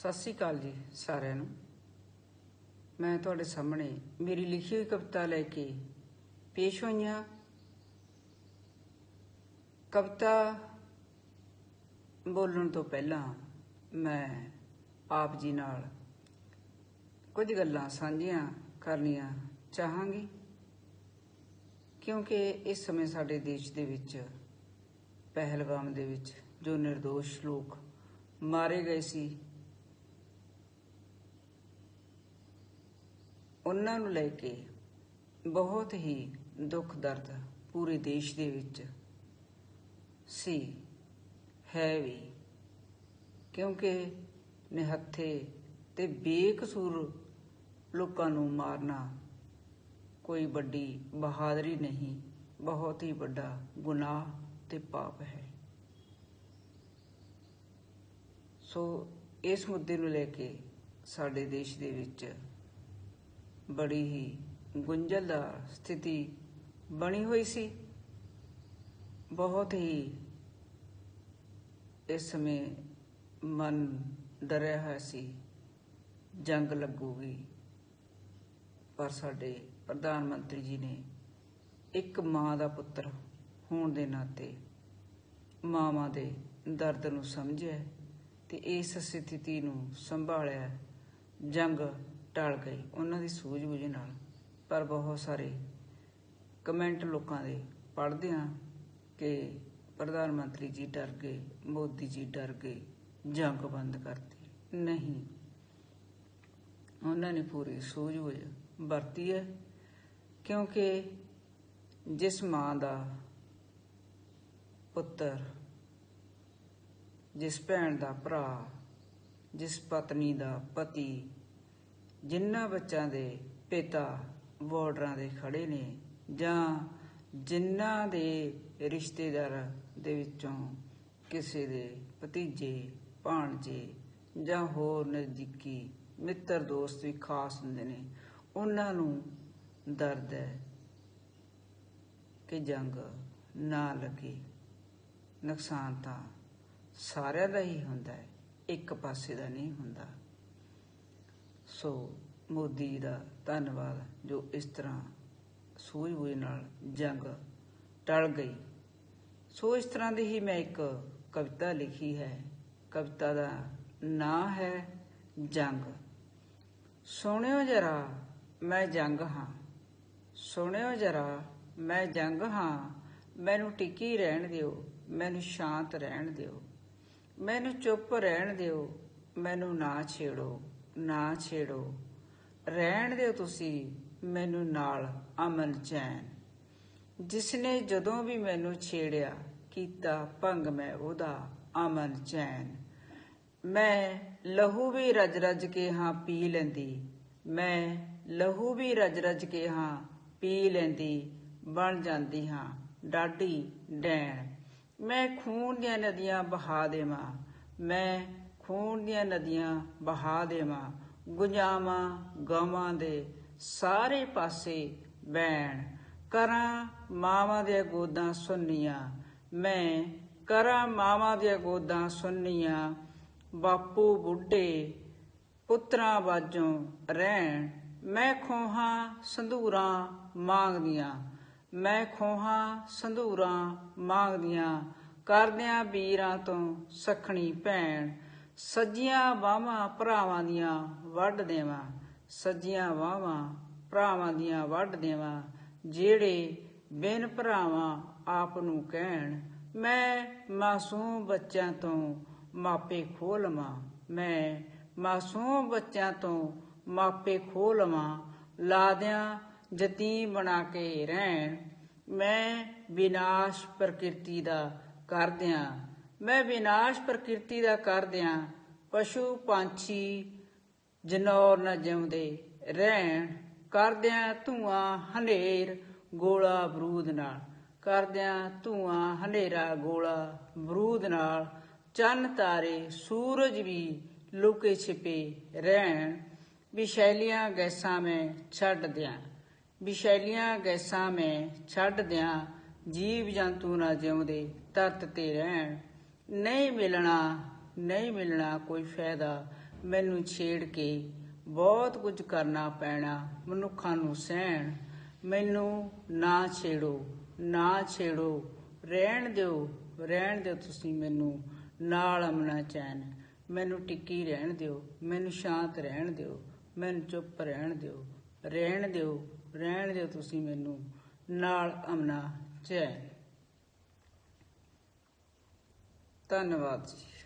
ਸਤਿ ਸ੍ਰੀ ਅਕਾਲ ਜੀ ਸਾਰਿਆਂ ਨੂੰ। ਮੈਂ ਤੁਹਾਡੇ ਸਾਹਮਣੇ ਮੇਰੀ ਲਿਖੀ ਹੋਈ ਕਵਿਤਾ ਲੈ ਕੇ ਪੇਸ਼ ਹੋਈਆਂ। ਕਵਿਤਾ ਬੋਲਣ ਤੋਂ ਪਹਿਲਾਂ ਮੈਂ ਆਪ ਜੀ ਨਾਲ ਕੁਝ ਗੱਲਾਂ ਸਾਂਝੀਆਂ ਕਰਨੀਆਂ ਚਾਹਾਂਗੀ, ਕਿਉਂਕਿ ਇਸ ਸਮੇਂ ਸਾਡੇ ਦੇਸ਼ ਦੇ ਵਿੱਚ, ਪਹਿਲਗਾਮ ਦੇ ਵਿੱਚ ਜੋ નિર્ਦੋਸ਼ ਲੋਕ ਮਾਰੇ ਗਏ ਸੀ ਉਹਨਾਂ ਨੂੰ ਲੈ ਕੇ ਬਹੁਤ ਹੀ ਦੁੱਖ ਦਰਦ ਪੂਰੇ ਦੇਸ਼ ਦੇ ਵਿੱਚ ਸੀ, ਹੈ ਵੀ। ਕਿਉਂਕਿ ਨਿਹੱਥੇ ਤੇ ਬੇਕਸੂਰ ਲੋਕਾਂ ਨੂੰ ਮਾਰਨਾ ਕੋਈ ਵੱਡੀ ਬਹਾਦਰੀ ਨਹੀਂ, ਬਹੁਤ ਹੀ ਵੱਡਾ ਗੁਨਾਹ ਤੇ ਪਾਪ ਹੈ। ਸੋ ਇਸ ਮੁੱਦੇ ਨੂੰ ਲੈ ਕੇ ਸਾਡੇ ਦੇਸ਼ ਦੇ ਵਿੱਚ ਬੜੀ ਹੀ ਗੁੰਝਲਦਾਰ ਸਥਿਤੀ ਬਣੀ ਹੋਈ ਸੀ। ਬਹੁਤ ਹੀ ਇਸ ਸਮੇਂ ਮਨ ਡਰਿਆ ਹੋਇਆ ਸੀ। ਜੰਗ ਲੱਗੂਗੀ। ਪਰ ਸਾਡੇ ਪ੍ਰਧਾਨ ਮੰਤਰੀ ਜੀ ਨੇ ਇੱਕ ਮਾਂ ਦਾ ਪੁੱਤਰ ਹੋਣ ਦੇ ਨਾਤੇ ਮਾਵਾਂ ਦੇ ਦਰਦ ਨੂੰ ਸਮਝਿਆ ਤੇ ਇਸ ਸਥਿਤੀ ਨੂੰ ਸੰਭਾਲਿਆ। ਜੰਗ ਟਲ ਗਈ ਉਹਨਾਂ ਦੀ ਸੂਝ-ਬੂਝ ਨਾਲ। ਪਰ ਬਹੁਤ ਸਾਰੇ ਕਮੈਂਟ ਲੋਕਾਂ ਦੇ ਪੜ੍ਹਦੇ ਹਾਂ ਕਿ ਪ੍ਰਧਾਨ ਮੰਤਰੀ ਜੀ ਡਰ ਗਏ, ਮੋਦੀ ਜੀ ਡਰ ਗਏ, ਜੰਗ ਬੰਦ ਕਰਤੀ। ਨਹੀਂ, ਉਹਨਾਂ ਨੇ ਪੂਰੀ ਸੂਝ-ਬੂਝ ਵਰਤੀ ਹੈ, ਕਿਉਂਕਿ ਜਿਸ ਮਾਂ ਦਾ ਪੁੱਤਰ, ਜਿਸ ਭੈਣ ਦਾ ਭਰਾ, ਜਿਸ ਪਤਨੀ ਦਾ ਪਤੀ ਜਿਨ੍ਹਾਂ ਬੱਚਿਆਂ ਦੇ ਪਿਤਾ ਬਾਰਡਰਾਂ ਦੇ ਖੜੇ ਨੇ ਜਾਂ ਜਿਨ੍ਹਾਂ ਦੇ ਰਿਸ਼ਤੇਦਾਰ ਦੇ ਵਿੱਚੋਂ ਕਿਸੇ ਦੇ ਭਤੀਜੇ, ਭਾਣਜੇ ਜਾਂ ਹੋਰ ਨਜ਼ਦੀਕੀ ਮਿੱਤਰ, ਦੋਸਤ ਵੀ ਖਾਸ ਹੁੰਦੇ ਨੇ, ਉਹਨਾਂ ਨੂੰ ਦਰਦ ਹੈ ਕਿ ਜੰਗ ਨਾ ਲੱਗੇ। ਨੁਕਸਾਨ ਤਾਂ ਸਾਰਿਆਂ ਦਾ ਹੀ ਹੁੰਦਾ ਹੈ, ਇੱਕ ਪਾਸੇ ਦਾ ਨਹੀਂ ਹੁੰਦਾ। ਸੋ ਮੋਦੀ ਦਾ ਧੰਨਵਾਦ, ਜੋ ਇਸ ਤਰ੍ਹਾਂ ਸੂਝ-ਬੂਝ ਨਾਲ ਜੰਗ ਟਲ ਗਈ। ਸੋ ਇਸ ਤਰ੍ਹਾਂ ਦੀ ਹੀ ਮੈਂ ਇੱਕ ਕਵਿਤਾ ਲਿਖੀ ਹੈ। ਕਵਿਤਾ ਦਾ ਨਾਂ ਹੈ ਜੰਗ। ਸੁਣਿਓ ਜਰਾ, ਮੈਂ ਜੰਗ ਹਾਂ। ਸੁਣਿਓ ਜਰਾ, ਮੈਂ ਜੰਗ ਹਾਂ। ਮੈਨੂੰ ਟਿੱਕੀ ਰਹਿਣ ਦਿਓ, ਮੈਨੂੰ ਸ਼ਾਂਤ ਰਹਿਣ ਦਿਓ। ਮੈਨੂੰ ਚੁੱਪ ਰਹਿਣ ਦਿਓ, ਮੈਨੂੰ ਨਾ ਛੇੜੋ। ਨਾ ਛੇੜੋ। ਰਹਿਣ ਦਿਓ ਤੁਸੀਂ, ਮੈਨੂੰ ਨਾਲ ਅਮਨ ਚੈਨ। ਜਿਸਨੇ ਜਦੋਂ ਵੀ ਮੈਨੂੰ ਛੇੜਿਆ, ਕੀਤਾ ਭੰਗ ਮੈਂ ਉਹਦਾ ਅਮਨ ਚੈਨ। ਮੈਂ ਲਹੂ ਵੀ ਰਜ ਰਜ ਕੇ ਹਾਂ ਪੀ ਲੈਂਦੀ। ਮੈਂ ਲਹੂ ਵੀ ਰਜ ਰਜ ਕੇ ਹਾਂ ਪੀ ਲੈਂਦੀ। ਬਣ ਜਾਂਦੀ ਹਾਂ ਡਾਢੀ ਡੈਣ। ਮੈਂ ਖੂਨ ਦੀਆਂ ਨਦੀਆਂ ਬਹਾ ਦੇਵਾਂ। ਮੈਂ ਖੂਨ ਦੀਆਂ ਨਦੀਆਂ ਬਹਾ ਦੇਵਾਂ, ਗੁੰਜਾਵਾਂ, ਗਾਵਾਂ ਦੇ ਸਾਰੇ ਪਾਸੇ ਬੈਣ ਕਰਾਂ ਮਾਵਾਂ ਦੇ ਗੋਦਾਂ ਸੁੰਨੀਆਂ, ਮੈਂ ਕਰਾਂ ਮਾਵਾਂ ਦੇ ਗੋਦਾਂ ਸੁੰਨੀਆਂ, ਬਾਪੂ ਬੁੱਢੇ ਪੁੱਤਰਾਂ ਬਾਝੋਂ ਰਹਿਣ। ਮੈਂ ਖੋਹਾਂ ਸੰਧੂਰਾਂ ਮੰਗਦੀਆਂ, ਮੈਂ ਖੋਹਾਂ ਸੰਧੂਰਾਂ ਮੰਗਦੀਆਂ, ਕਰਦਿਆਂ ਵੀਰਾਂ ਤੋਂ ਸਖਣੀ ਭੈਣ। ਸੱਜੀਆਂ ਬਾਹਾਂ ਭਰਾਵਾਂ ਦੀਆਂ ਵੱਢ ਦੇਵਾਂ, ਸੱਜੀਆਂ ਬਾਹਾਂ ਭਰਾਵਾਂ ਦੀਆਂ ਵੱਢ ਦੇਵਾਂ, ਜਿਹੜੇ ਬਿਨ ਭਰਾਵਾਂ ਆਪ ਨੂੰ ਕਹਿਣ, ਮੈਂ ਮਾਸੂਮ ਬੱਚਿਆਂ ਤੋਂ ਮਾਪੇ ਖੋਲਵਾਂ ਮੈਂ ਮਾਸੂਮ ਬੱਚਿਆਂ ਤੋਂ ਮਾਪੇ ਖੋਲਵਾਂ ਲਾਦਿਆਂ ਯਤੀਮ ਬਣਾ ਕੇ ਰਹਿਣ, ਮੈਂ ਵਿਨਾਸ਼ ਪ੍ਰਕਿਰਤੀ ਦਾ ਕਰਦਿਆਂ ਮੈਂ ਵਿਨਾਸ਼ ਪ੍ਰਕਿਰਤੀ ਦਾ ਕਰਦਿਆਂ ਪਸ਼ੂ ਪੰਛੀ ਜਨੌਰ ਨਾ ਜਿਉਂਦੇ, ਰਹਿਣ ਕਰਦਿਆਂ ਧੂਆਂ ਹਨੇਰ ਗੋਲਾ ਬਰੂਦ ਨਾਲ, ਕਰਦਿਆਂ ਧੂਆਂ ਹਨੇਰਾ ਗੋਲਾ ਬਰੂਦ ਨਾਲ, ਚੰਨ ਤਾਰੇ ਸੂਰਜ ਵੀ ਲੁਕੇ ਛਿਪੇ, ਰਹਿਣ ਵਿਸ਼ੈਲੀਆਂ ਗੈਸਾਂ ਮੈਂ ਛੱਡ ਦਿਆਂ, ਵਿਸ਼ੈਲੀਆਂ ਗੈਸਾਂ ਮੈਂ ਛੱਡ ਦਿਆਂ, ਜੀਵ ਜੰਤੂ ਨਾ ਜਿਉਂਦੇ ਤਰਤ ਤੇ ਰਹਿਣ ਨਹੀਂ ਮਿਲਣਾ ਨਹੀਂ ਮਿਲਣਾ ਕੋਈ ਫਾਇਦਾ। ਮੈਨੂੰ ਛੇੜ ਕੇ ਬਹੁਤ ਕੁਝ ਕਰਨਾ ਪੈਣਾ, ਮਨੁੱਖਾਂ ਨੂੰ ਸਹਿਣ। ਮੈਨੂੰ ਨਾ ਛੇੜੋ ਨਾ ਛੇੜੋ। ਰਹਿਣ ਦਿਓ ਰਹਿਣ ਦਿਓ ਤੁਸੀਂ ਮੈਨੂੰ। ਨਾਲ ਅਮਨਾ ਚੈਨ। ਮੈਨੂੰ ਟਿੱਕੀ ਰਹਿਣ ਦਿਓ, ਮੈਨੂੰ ਸ਼ਾਂਤ ਰਹਿਣ ਦਿਓ, ਮੈਨੂੰ ਚੁੱਪ ਰਹਿਣ ਦਿਓ। ਰਹਿਣ ਦਿਓ ਰਹਿਣ ਦਿਓ ਤੁਸੀਂ ਮੈਨੂੰ। ਨਾਲ ਅਮਨਾ ਚੈਨ। ਧੰਨਵਾਦ ਜੀ।